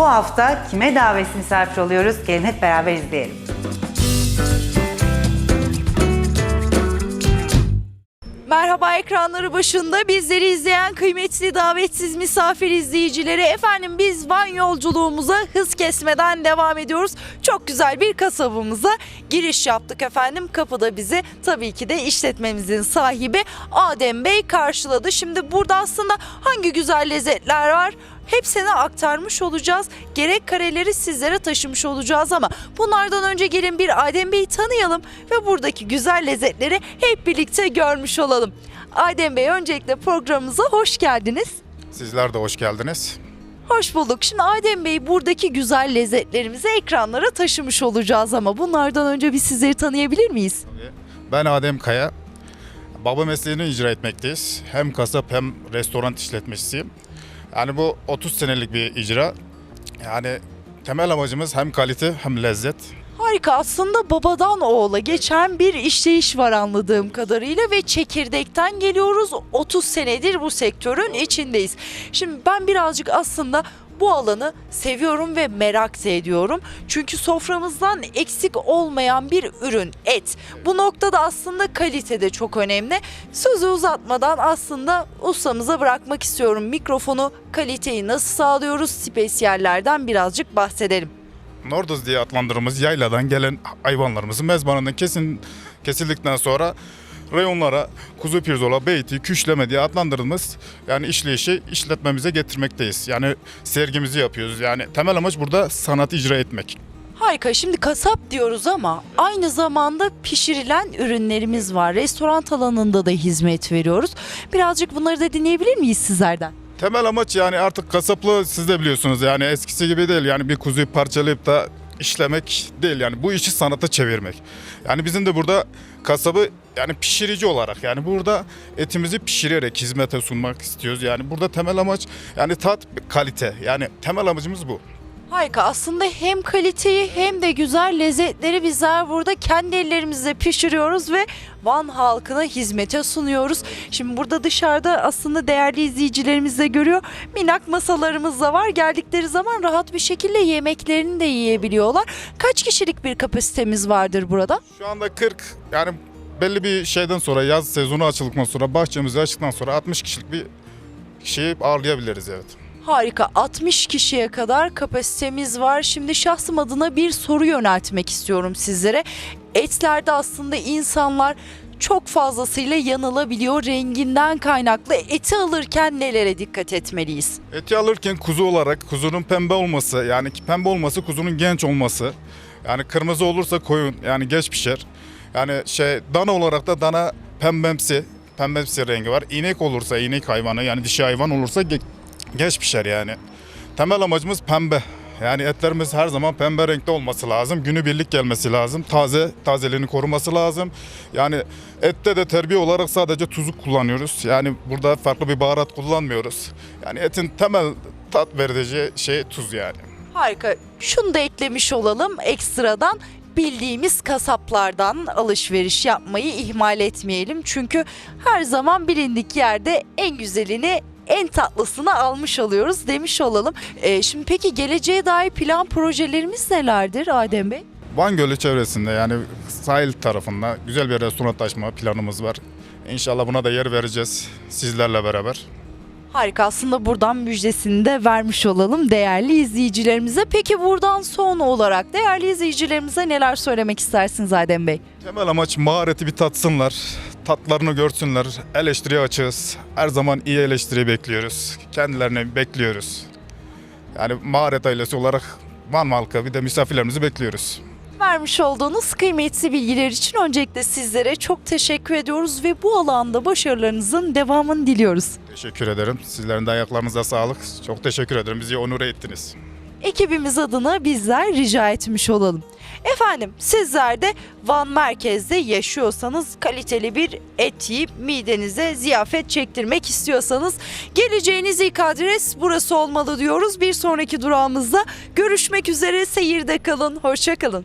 Bu hafta kime davetsiz misafir oluyoruz? Gelin hep beraber izleyelim. Merhaba ekranları başında bizleri izleyen kıymetli davetsiz misafir izleyicileri. Efendim biz Van yolculuğumuza hız kesmeden devam ediyoruz. Çok güzel bir kasabımıza giriş yaptık efendim. Kapıda bizi tabii ki de işletmemizin sahibi Adem Bey karşıladı. Şimdi burada aslında hangi güzel lezzetler var? Hepsini aktarmış olacağız. Gerek kareleri sizlere taşımış olacağız ama bunlardan önce gelin bir Adem Bey'i tanıyalım ve buradaki güzel lezzetleri hep birlikte görmüş olalım. Adem Bey öncelikle programımıza hoş geldiniz. Sizler de hoş geldiniz. Hoş bulduk. Şimdi Adem Bey buradaki güzel lezzetlerimizi ekranlara taşımış olacağız ama bunlardan önce biz sizleri tanıyabilir miyiz? Ben Adem Kaya. Baba mesleğini icra etmekteyiz. Hem kasap hem restoran işletmecisiyim. Yani bu 30 senelik bir icra. Yani temel amacımız hem kalite hem lezzet. Harika aslında babadan oğula geçen bir işleyiş var anladığım kadarıyla ve çekirdekten geliyoruz 30 senedir bu sektörün içindeyiz. Şimdi ben birazcık aslında bu alanı seviyorum ve merak ediyorum. Çünkü soframızdan eksik olmayan bir ürün et. Bu noktada aslında kalite de çok önemli. Sözü uzatmadan aslında ustamıza bırakmak istiyorum mikrofonu. Kaliteyi nasıl sağlıyoruz? Spesiyallerden birazcık bahsedelim. Norduz diye adlandırdığımız yayladan gelen hayvanlarımızın mezbanından kesin kesildikten sonra reyonlara kuzu pirzola, beyti, küşleme diye adlandırdığımız yani işleyişi işletmemize getirmekteyiz. Yani sergimizi yapıyoruz. Yani temel amaç burada sanat icra etmek. Harika. Şimdi kasap diyoruz ama aynı zamanda pişirilen ürünlerimiz var. Restoran alanında da hizmet veriyoruz. Birazcık bunları da dinleyebilir miyiz sizlerden? Temel amaç yani artık kasaplığı siz de biliyorsunuz yani eskisi gibi değil yani bir kuzuyu parçalayıp da işlemek değil yani bu işi sanata çevirmek. Yani bizim de burada kasabı yani pişirici olarak yani burada etimizi pişirerek hizmete sunmak istiyoruz. Yani burada temel amaç yani tat kalite yani temel amacımız bu. Harika. Aslında hem kaliteyi hem de güzel lezzetleri bizler burada kendi ellerimizle pişiriyoruz ve Van halkına hizmete sunuyoruz. Şimdi burada dışarıda aslında değerli izleyicilerimiz de görüyor. Minak masalarımız da var. Geldikleri zaman rahat bir şekilde yemeklerini de yiyebiliyorlar. Kaç kişilik bir kapasitemiz vardır burada? Şu anda 40 yani belli bir şeyden sonra yaz sezonu açıldıktan sonra bahçemizi açtıktan sonra 60 kişilik bir şeyi ağırlayabiliriz evet. Harika 60 kişiye kadar kapasitemiz var. Şimdi şahsım adına bir soru yöneltmek istiyorum sizlere. Etlerde aslında insanlar çok fazlasıyla yanılabiliyor renginden kaynaklı. Eti alırken nelere dikkat etmeliyiz? Eti alırken kuzu olarak kuzunun pembe olması yani pembe olması kuzunun genç olması. Yani kırmızı olursa koyun yani geç pişer. Yani şey dana olarak da dana pembemsi pembemsi rengi var. İnek olursa inek hayvanı yani dişi hayvan olursa ge- geç pişer yani. Temel amacımız pembe. Yani etlerimiz her zaman pembe renkte olması lazım. Günübirlik gelmesi lazım. Taze, tazeliğini koruması lazım. Yani ette de terbiye olarak sadece tuzu kullanıyoruz. Yani burada farklı bir baharat kullanmıyoruz. Yani etin temel tat verici şey tuz yani. Harika. Şunu da eklemiş olalım ekstradan bildiğimiz kasaplardan alışveriş yapmayı ihmal etmeyelim. Çünkü her zaman bilindik yerde en güzelini en tatlısını almış oluyoruz demiş olalım. Ee, şimdi peki geleceğe dair plan projelerimiz nelerdir Adem Bey? Van Gölü çevresinde yani sahil tarafında güzel bir restoran açma planımız var. İnşallah buna da yer vereceğiz sizlerle beraber. Harika aslında buradan müjdesini de vermiş olalım değerli izleyicilerimize. Peki buradan son olarak değerli izleyicilerimize neler söylemek istersiniz Adem Bey? Temel amaç mahareti bir tatsınlar, tatlarını görsünler, eleştiriye açığız. Her zaman iyi eleştiri bekliyoruz, kendilerini bekliyoruz. Yani maharet ailesi olarak Van halkı bir de misafirlerimizi bekliyoruz. Vermiş olduğunuz kıymetli bilgiler için öncelikle sizlere çok teşekkür ediyoruz ve bu alanda başarılarınızın devamını diliyoruz. Teşekkür ederim. Sizlerin de ayaklarınıza sağlık. Çok teşekkür ederim. Bizi onur ettiniz. Ekibimiz adına bizler rica etmiş olalım. Efendim sizler de Van merkezde yaşıyorsanız kaliteli bir et yiyip midenize ziyafet çektirmek istiyorsanız geleceğiniz ilk adres burası olmalı diyoruz. Bir sonraki durağımızda görüşmek üzere seyirde kalın, hoşça kalın.